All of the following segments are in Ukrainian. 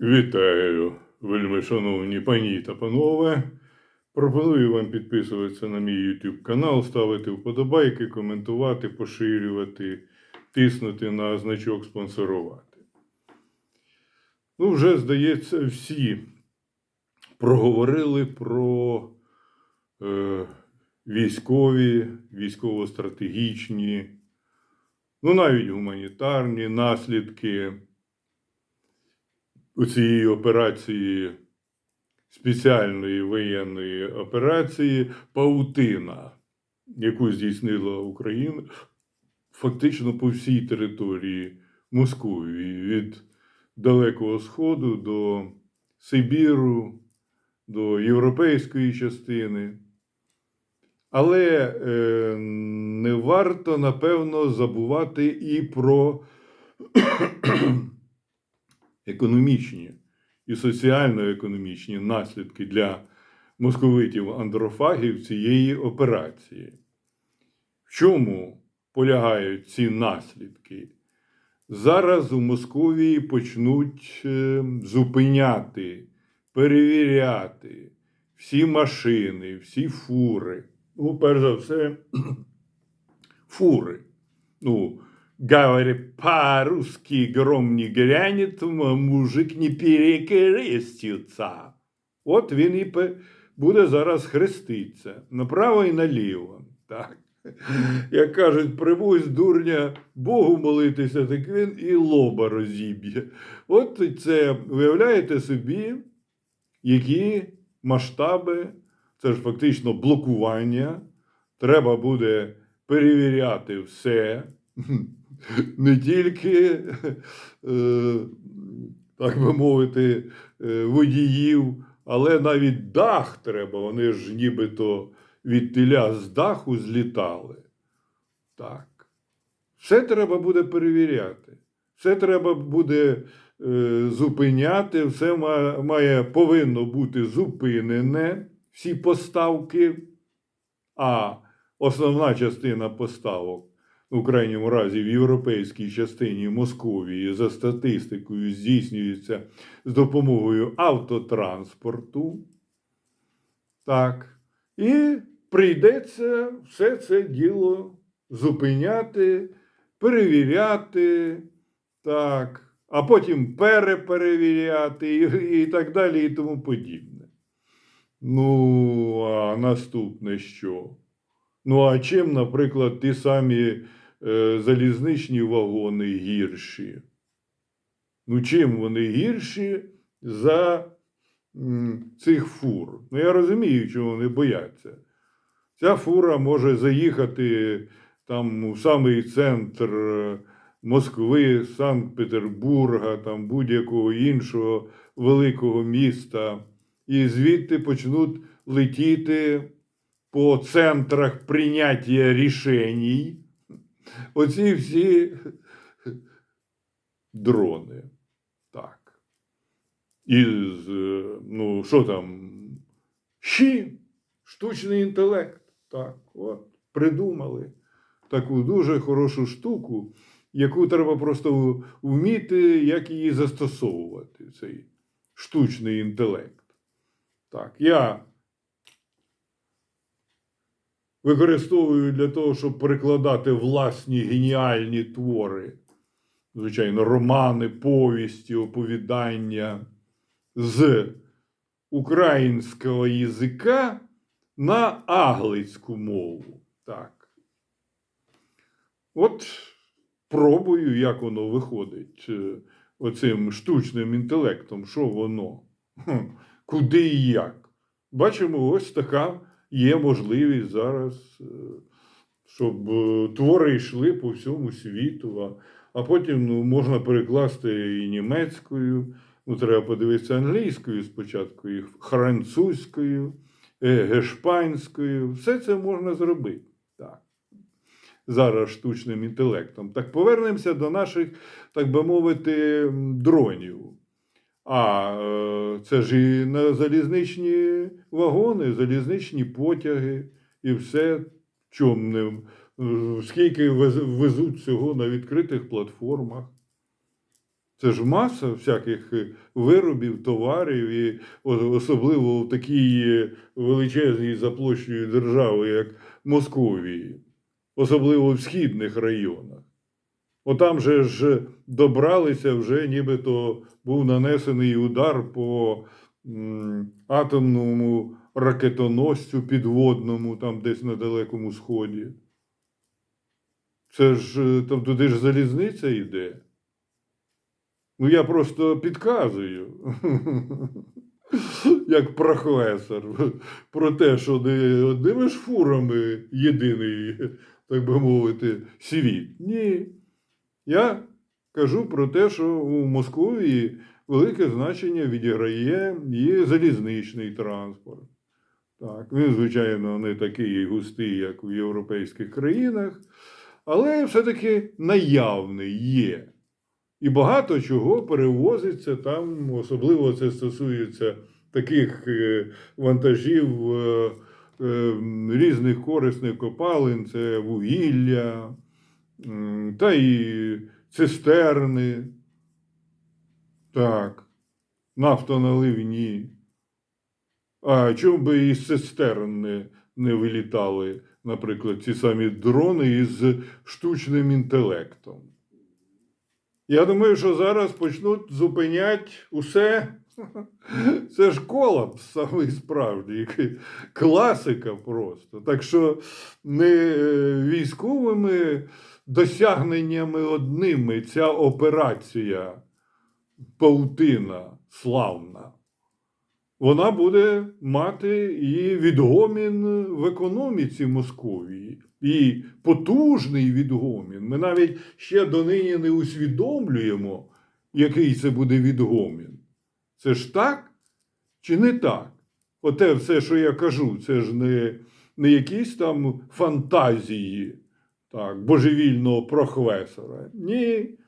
Вітаю, вельми шановні пані та панове. Пропоную вам підписуватися на мій YouTube канал, ставити вподобайки, коментувати, поширювати, тиснути на значок спонсорувати. Ну, вже, здається, всі проговорили про е, військові, військово-стратегічні, ну навіть гуманітарні наслідки у цієї операції, спеціальної воєнної операції Паутина, яку здійснила Україна фактично по всій території Московії, від Далекого Сходу до Сибіру, до європейської частини. Але е, не варто, напевно, забувати і про економічні і соціально-економічні наслідки для московитів-андрофагів цієї операції. В чому полягають ці наслідки? Зараз у Московії почнуть е, зупиняти, перевіряти всі машини, всі фури. Ну, перш за все, фури. Ну, говорит, по-русски гром не грянет, мужик не перекреститься. От він і буде зараз хреститися направо і наліво. Так. Як кажуть, прибусь дурня Богу молитися, так він і лоба розіб'є. От це уявляєте собі, які масштаби, це ж фактично блокування. Треба буде перевіряти все, не тільки, е, так би мовити, е, водіїв, але навіть дах треба. Вони ж нібито від теля з даху злітали. Так. Все треба буде перевіряти. Все треба буде е, зупиняти, все ма- має, повинно бути зупинене, всі поставки. А основна частина поставок, у крайньому разі в європейській частині Московії, за статистикою, здійснюється з допомогою автотранспорту. Так. І прийдеться все це діло зупиняти, перевіряти, так, а потім переперевіряти і, і так далі, і тому подібне. Ну, а наступне що? Ну, а чим, наприклад, ті самі е, залізничні вагони гірші? Ну, чим вони гірші за м, цих фур? Ну, я розумію, чого вони бояться. Ця фура може заїхати там у самий центр е, Москви, Санкт-Петербурга, там будь-якого іншого великого міста, і звідти почнуть летіти по центрах прийняття рішень оці всі дрони. Так. Із, е, ну, що там? Щі, штучний інтелект. Так, от, придумали таку дуже хорошу штуку, яку треба просто вміти, як її застосовувати, цей штучний інтелект. Так, я використовую для того, щоб перекладати власні геніальні твори, звичайно, романи, повісті, оповідання з українського язика на англійську мову. Так. От пробую, як воно виходить е, оцим штучним інтелектом, що воно, куди і як. Бачимо, ось така є можливість зараз, е, щоб е, твори йшли по всьому світу, а, потім ну, можна перекласти і німецькою, ну, треба подивитися англійською спочатку, і французькою, е, гешпанською. Все це можна зробити. Зараз штучним інтелектом. Так повернемося до наших, так би мовити, дронів. А е, це ж і на залізничні вагони, залізничні потяги і все. Чом не, скільки везуть цього на відкритих платформах. Це ж маса всяких виробів, товарів, і особливо в такій величезній за держави, як Московії, особливо в східних районах. Отам же ж добралися вже, нібито був нанесений удар по атомному ракетоносцю підводному, там десь на Далекому Сході. Це ж е, там туди ж залізниця йде. Ну, я просто підказую, як професор, про те, що одними ж фурами єдиний, так би мовити, світ. Ні. Я кажу про те, що у Московії велике значення відіграє і залізничний транспорт. Так, він, звичайно, не такий густий, як у європейських країнах, але все-таки наявний є. І багато чого перевозиться там, особливо це стосується таких е, вантажів е, е, різних корисних копалин, це вугілля, та і цистерни, так, нафтоналивні. А чому би із цистерн не, не вилітали, наприклад, ці самі дрони із штучним інтелектом? Я думаю, що зараз почнуть зупиняти усе. Це ж колапс самий справжній, класика просто. Так що не е, військовими досягненнями одними ця операція паутина славна. Вона буде мати і відгомін в економіці Московії, і потужний відгомін. Ми навіть ще донині не усвідомлюємо, який це буде відгомін. Це ж так чи не так? Оте все, що я кажу, це ж не, не якісь там фантазії так, божевільного прохвесора. Ні,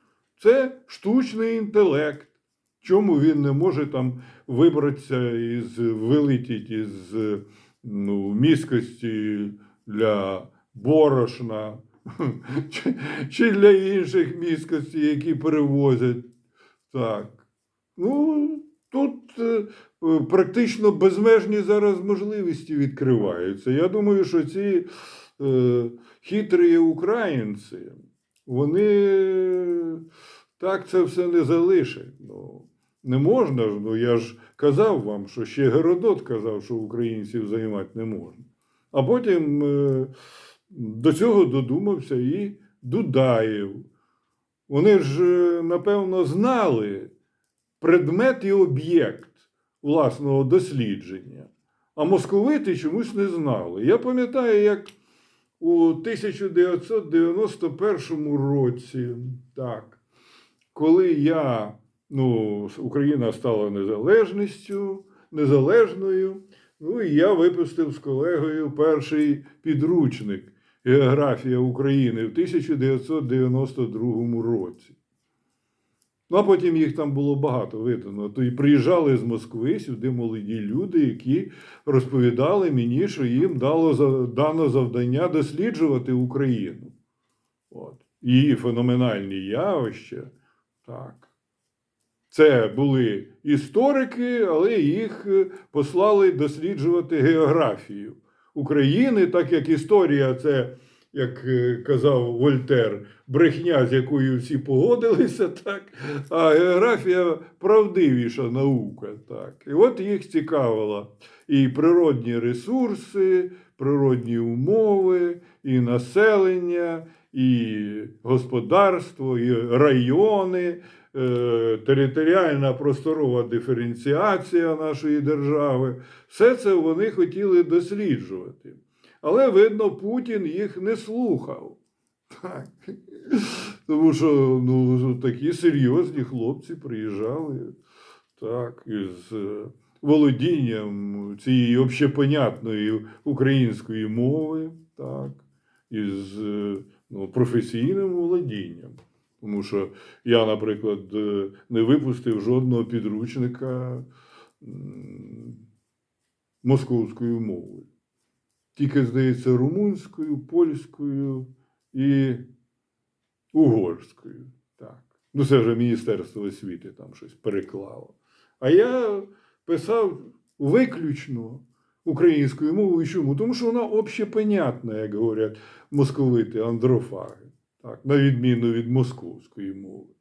це штучний інтелект. Чому він не може там вибратися із вилетіти із ну, міськості для борошна чи, чи для інших міськостей, які перевозять. Так. Ну, тут е, практично безмежні зараз можливості відкриваються. Я думаю, що ці е, хитрі українці, вони так це все не залишать. Ну, не можна ж, ну я ж казав вам, що ще Геродот казав, що українців займати не можна. А потім е, до цього додумався і Дудаєв. Вони ж, е, напевно, знали предмет і об'єкт власного дослідження, а московити чомусь не знали. Я пам'ятаю, як у 1991 році, так, коли я, ну, Україна стала незалежністю, незалежною, ну і я випустив з колегою перший підручник Географія України в 1992 році. Ну, а потім їх там було багато видано. То і приїжджали з Москви сюди молоді люди, які розповідали мені, що їм дало дано завдання досліджувати Україну. От. Її феноменальні явища. Так. Це були історики, але їх е, послали досліджувати географію України, так як історія це, як е, казав Вольтер, брехня, з якою всі погодилися, так, а географія правдивіша наука. Так. І от їх цікавила і природні ресурси, природні умови, і населення, і господарство, і райони, е, територіальна просторова диференціація нашої держави. Все це вони хотіли досліджувати. Але, видно, Путін їх не слухав. Так. Тому що ну, такі серйозні хлопці приїжджали так, із е, володінням цієї общепонятної української мови, так, із е, ну, професійним володінням. Тому що я, наприклад, е, не випустив жодного підручника московською мовою. Тільки, здається, румунською, польською і угорською. Так. Ну, це вже Міністерство освіти там щось переклало. А я писав виключно українською мовою. Чому? Тому що вона общепонятна, як говорять московити, андрофаги, так, на відміну від московської мови.